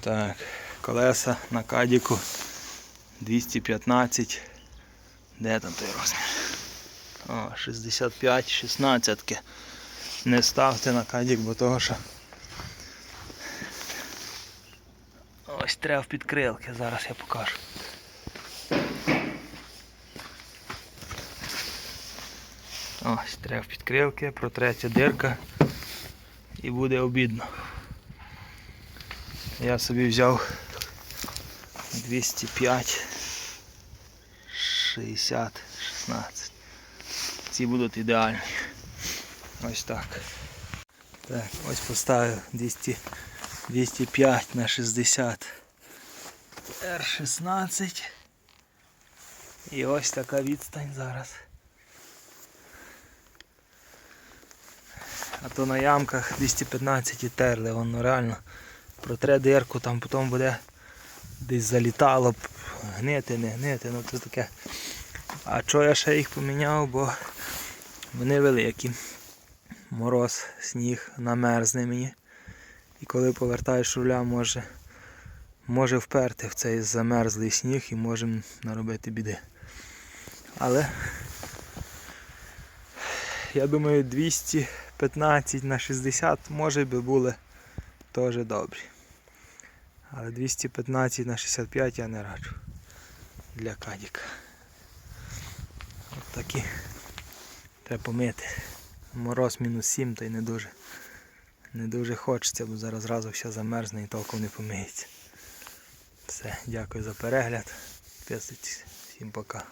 Так, колеса на кадіку 215. Де там той розмір? О, 65, 16. Не ставте на кадік, бо того що. Ось треба в підкрилки, зараз я покажу. Ось треба в підкрилки, протреться дирка і буде обідно. Я собі взяв 205, 60, 16. Ці будуть ідеальні. Ось так. Так, ось поставив 200, 205 на 60 R16. І ось така відстань зараз. А то на ямках 215 і терли, воно реально протре дирку, там потім буде десь залітало б, гнити, не гнити, ну це таке. А чого я ще їх поміняв, бо вони великі. Мороз, сніг намерзне мені. І коли повертаєш руля, може, може вперти в цей замерзлий сніг і може наробити біди. Але я думаю 215 на 60 може би були теж добрі. Але 215 на 65 я не раджу для кадіка. От такі треба помити. Мороз мінус 7, то й не дуже. Не дуже хочеться, бо зараз зразу все замерзне і толком не помиється. Все, дякую за перегляд. Підписуйтесь. Всім пока.